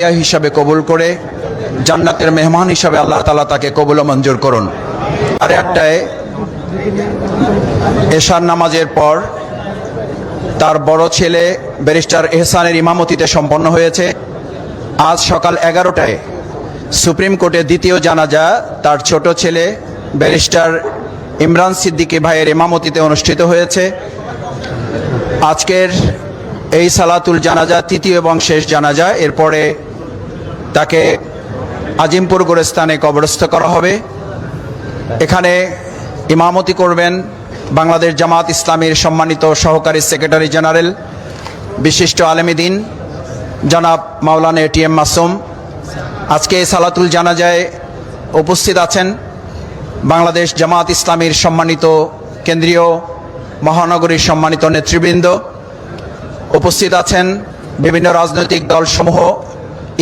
হিসাবে কবুল করে জান্নাতের মেহমান হিসাবে আল্লাহ তালা তাকে কবুল মঞ্জুর করুন। আর একটায় এশার নামাজের পর তার বড় ছেলে ব্যারিস্টার এহসানের ইমামতিতে সম্পন্ন হয়েছে। আজ সকাল এগারোটায় সুপ্রিম কোর্টে দ্বিতীয় জানাজা তার ছোট ছেলে ব্যারিস্টার ইমরান সিদ্দিকী ভাইয়ের ইমামতিতে অনুষ্ঠিত হয়েছে। আজকের এই সালাতুল জানাজা তৃতীয় এবং শেষ জানাজা। এরপরে তাকে আজিমপুর গোরস্থানে কবরস্থ করা হবে। এখানে ইমামতি করবেন বাংলাদেশ জামাত ইসলামীর সম্মানিত সহকারী সেক্রেটারি জেনারেল, বিশিষ্ট আলেমিদিন জনাব মাওলানা এটিএম মাসুম। আজকে সালাতুল জানাজায় উপস্থিত আছেন বাংলাদেশ জামাত ইসলামীর সম্মানিত কেন্দ্রীয় মহানগরীর সম্মানিত নেতৃবৃন্দ। উপস্থিত আছেন বিভিন্ন রাজনৈতিক দলসমূহ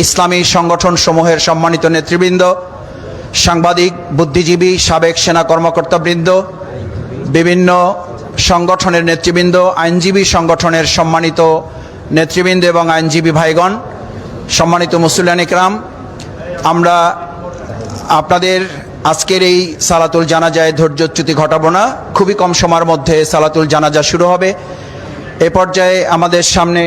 ইসলামী সংগঠন সমূহের সম্মানিত নেতৃবৃন্দ, সাংবাদিক, বুদ্ধিজীবী, সাবেক সেনা কর্মকর্তাবৃন্দ বিভিন্ন সংগঠনের নেতৃবৃন্দ, আইনজীবী সংগঠনের সম্মানিত নেতৃবৃন্দ এবং আইনজীবী ভাইগণ, সম্মানিত মুসুল্লান ইকরাম, আমরা আপনাদের আজকের এই সালাতুল জানাজায় ধৈর্যচ্যুতি ঘটাবো না। খুবই কম সময়ের মধ্যে সালাতুল জানাজা শুরু হবে। এ পর্যায়ে আমাদের সামনে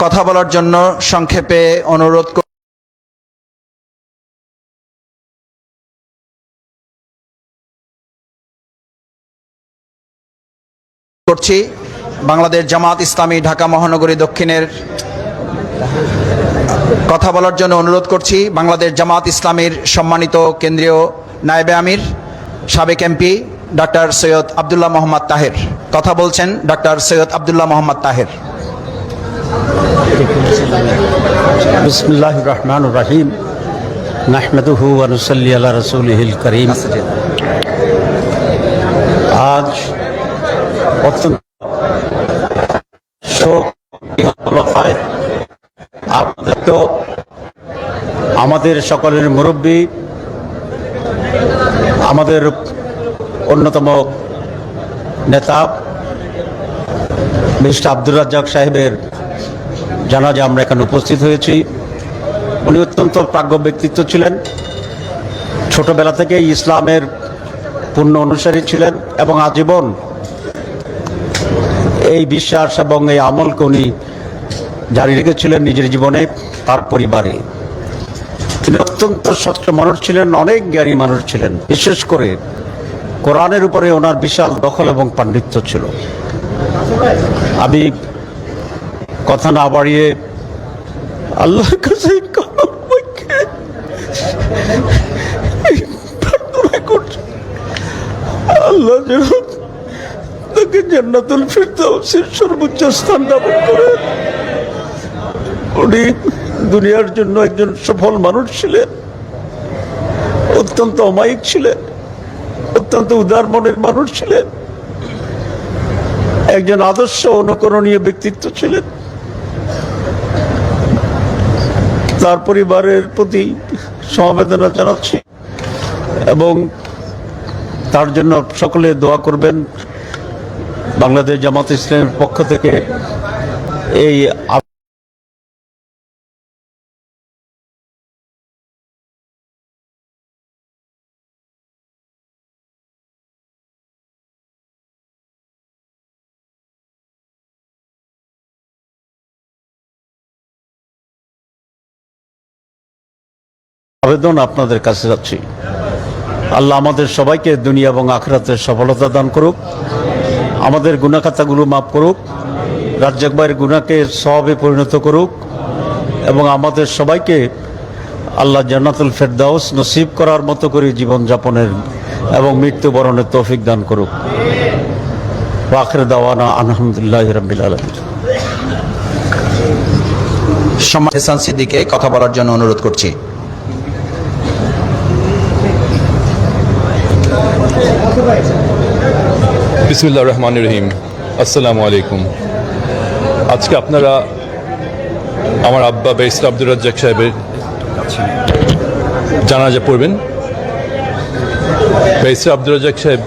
কথা বলার জন্য সংক্ষেপে অনুরোধ কর- করছি। বাংলাদেশ জামাত ইসলামী ঢাকা মহানগরী দক্ষিণের কথা বলার জন্য অনুরোধ করছি। বাংলাদেশ জামাত ইসলামীর সম্মানিত কেন্দ্রীয় নায়েবে আমির, সাবেক এমপি ডক্টর সৈয়দ আবদুল্লাহ মোহাম্মদ তাহের। কথা বলছেন ডক্টর সৈয়দ আবদুল্লাহ মোহাম্মদ তাহের। বিসমিল্লাহ রহমান রাহিম আল্লাহ রসুলহিল করিম। আজ অত্যন্ত আমাদের সকলের মুরব্বী, আমাদের অন্যতম নেতা মিস্টার আব্দুর রাজ্জাক সাহেবের জানাজা আমরা এখানে উপস্থিত হয়েছি। উনি অত্যন্ত প্রাজ্ঞ ব্যক্তিত্ব ছিলেন। ছোটবেলা থেকে ইসলামের পূর্ণ অনুসারী ছিলেন এবং আজীবন এই বিশ্বাস এবং এই আমলকে উনি জারি রেখেছিলেন নিজের জীবনে, তার পরিবারে। তিনি অত্যন্ত স্বচ্ছ মানুষ ছিলেন, অনেক জ্ঞানী মানুষ ছিলেন। বিশেষ করে কোরআনের উপরে ওনার বিশাল দখল এবং পাণ্ডিত্য ছিল। আমি কথা না বাড়িয়ে আল্লাহর কাছে আল্লাহ যেন তাকে জান্নাতুল ফিরদাউসের সর্বোচ্চ স্থান দান করেন উনি দুনিয়ার জন্য একজন সফল মানুষ ছিলেন। অত্যন্ত অমায়িক ছিলেন। অত্যন্ত উদার মনের মানুষ ছিলেন। একজন আদর্শ, অনুকরণীয় ব্যক্তিত্ব ছিলেন। তার পরিবারের প্রতি সমবেদনা জানাচ্ছি এবং তার জন্য সকলে দোয়া করবেন। বাংলাদেশ জামাত ইসলামের পক্ষ থেকে এই আবেদন আপনাদের কাছে যাচ্ছি। আল্লাহ আমাদের সবাইকে দুনিয়া এবং আখরাতের সফলতা দান করুক। আমাদের গুণাখাতাগুলো মাফ করুক। রাজ্জাক ভাইয়ের গুণাকে সবে পরিণত করুক এবং আমাদের সবাইকে আল্লাহ জান্নাতুল ফেরদাউস নসিব করার মতো করে জীবনযাপনের এবং মৃত্যুবরণের তৌফিক দান করুক। ওয়াখের দাওয়ানা আলহামদুলিল্লাহ রবিল আলমী সম্মান সিদ্দিকে কথা বলার জন্য অনুরোধ করছি। বিসমুল্লাহ রহমান রহিম। আসসালামু আলাইকুম। আজকে আপনারা আমার আব্বা বেসর আব্দুর রাজ্জাক সাহেবের জানাজা পড়বেন। বেসর আব্দুর রাজ্জাক সাহেব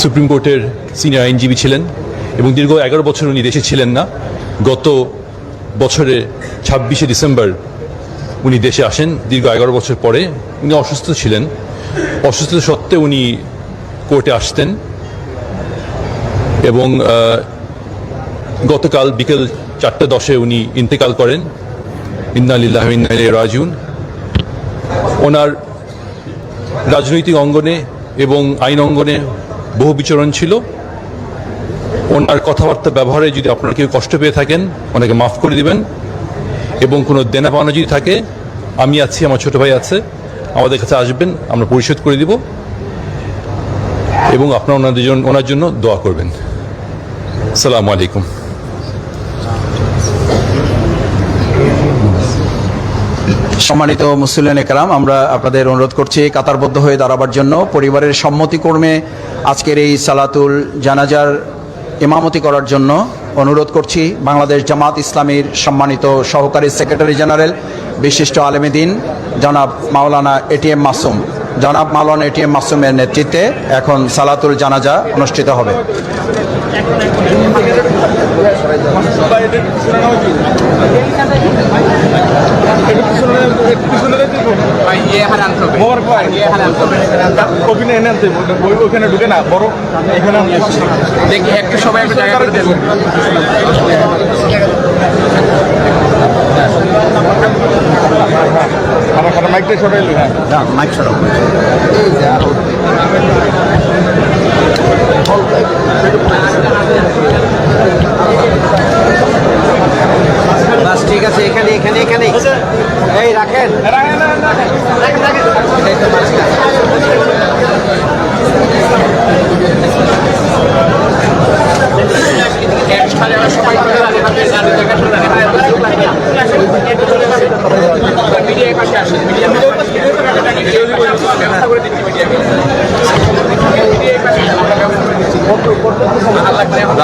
সুপ্রিম কোর্টের সিনিয়র আইনজীবী ছিলেন এবং দীর্ঘ এগারো বছর উনি দেশে ছিলেন না। গত বছরে ছাব্বিশে ডিসেম্বর উনি দেশে আসেন। দীর্ঘ এগারো বছর পরে উনি অসুস্থ ছিলেন। অসুস্থ সত্ত্বেও উনি কোর্টে আসতেন। এবং গতকাল বিকেল চারটে দশে উনি ইন্তেকাল করেন। ইন্নালিল্লাহ ইন্না ইলাইহি রাজিউন। ওনার রাজনৈতিক অঙ্গনে এবং আইন অঙ্গনে বহু বিচরণ ছিল। ওনার কথাবার্তা ব্যবহারে যদি আপনারা কেউ কষ্ট পেয়ে থাকেন, ওনাকে মাফ করে দিবেন। এবং কোনো দেনা পাওনা যদি থাকে, আমি আছি, আমার ছোট ভাই আছে, আমাদের কাছে আসবেন, আমরা পরিশোধ করে দিব। এবং আপনারা ওনাদের জন্য ওনার জন্য দোয়া করবেন। সালামু আলাইকুম। সম্মানিত মুসলিম একরাম, আমরা আপনাদের অনুরোধ করছি কাতারবদ্ধ হয়ে দাঁড়াবার জন্য। পরিবারের সম্মতিকর্মে আজকের এই সালাতুল জানাজার ইমামতি করার জন্য অনুরোধ করছি বাংলাদেশ জামাত ইসলামীর সম্মানিত সহকারী সেক্রেটারি জেনারেল, বিশিষ্ট আলেমেদিন জনাব মাওলানা এটিএম মাসুম। জনাব মাওলানা এটিএম মাসুমের নেতৃত্বে এখন সালাতুল জানাজা অনুষ্ঠিত হবে। ওখানে এনে আনতে বই ওখানে ঢুকে না বড় এখানে দেখি একটু সবাই একটু জায়গা করে দেন। আমার মাইকটা সরাই হ্যাঁ। মাইক সরাও বাস ঠিক আছে এখানে এখানে এখানে এই রাখেন রাখেন, রাখেন। এই তো মাঝখানে। একসাথে আমরা সবাই চলে যাব। আপনি গাড়ি থেকে চলে যাবেন। একটু চলে যাবেন। মিডিয়া এই পাশে আসেন। মিডিয়া এই পাশে আসেন। ব্যবস্থা করে দিচ্ছি মিডিয়া। মিডিয়া এই পাশে আসেন। আমরা ব্যবস্থা করে দিচ্ছি। আল্লাহ করে এখন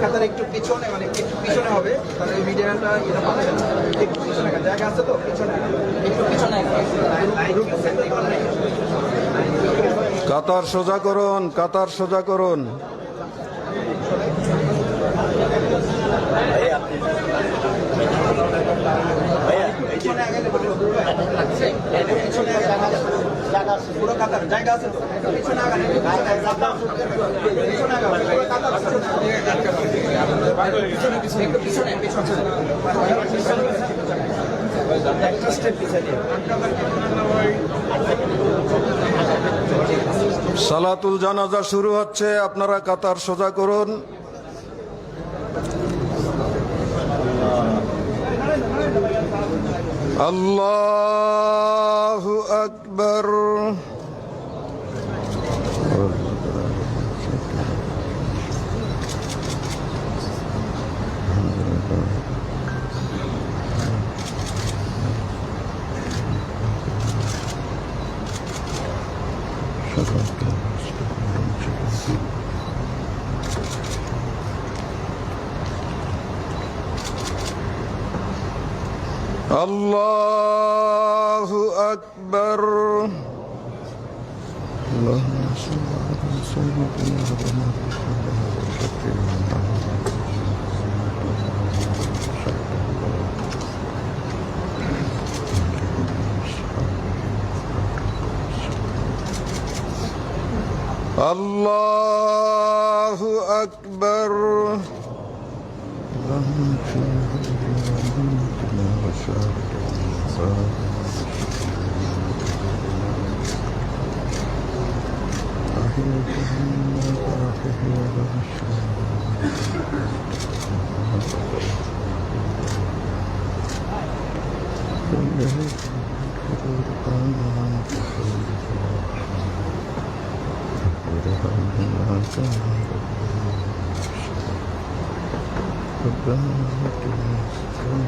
খাতার একটু পিছনে মানে একটু পিছনে হবে তাহলে মিডিয়াটা এটা পাবে না। একটু পিছনে জায়গা আছে তো পিছনে একটু পিছনে কাতার সোজা করুন কাতার সোজা করুন। পুরো কাতার জায়গা আছে তো পিছনে আগান পিছনে আগান পুরো কাতার আছে। পিছনে পিছনে একটু পিছনে পিছনে সালাতুল জানাজা শুরু হচ্ছে আপনারা কাতার সোজা করুন। আল্লাহ আকবর। الله أكبر. اللهم صل على سيدنا الله أكبر. আল্লাহু আকবর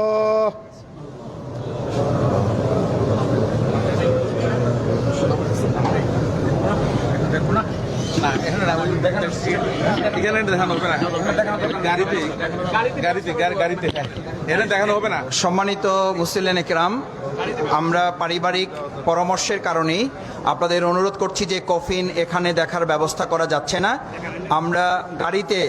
সম্মানিত মুসলিন একরাম, আমরা পারিবারিক পরামর্শের কারণেই আপনাদের অনুরোধ করছি যে কফিন এখানে দেখার ব্যবস্থা করা যাচ্ছে না। আমরা গাড়িতে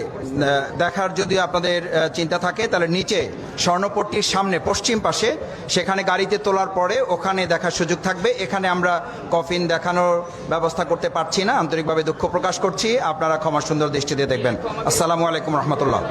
দেখার যদি আপনাদের চিন্তা থাকে, তাহলে নিচে স্বর্ণপট্টির সামনে, পশ্চিম পাশে, সেখানে গাড়িতে তোলার পরে ওখানে দেখার সুযোগ থাকবে। এখানে আমরা কফিন দেখানোর ব্যবস্থা করতে পারছি না। আন্তরিকভাবে দুঃখ প্রকাশ করছি। আপনারা ক্ষমা সুন্দর দৃষ্টিতে দেখবেন। আসসালামু আলাইকুম রহমতুল্লাহ।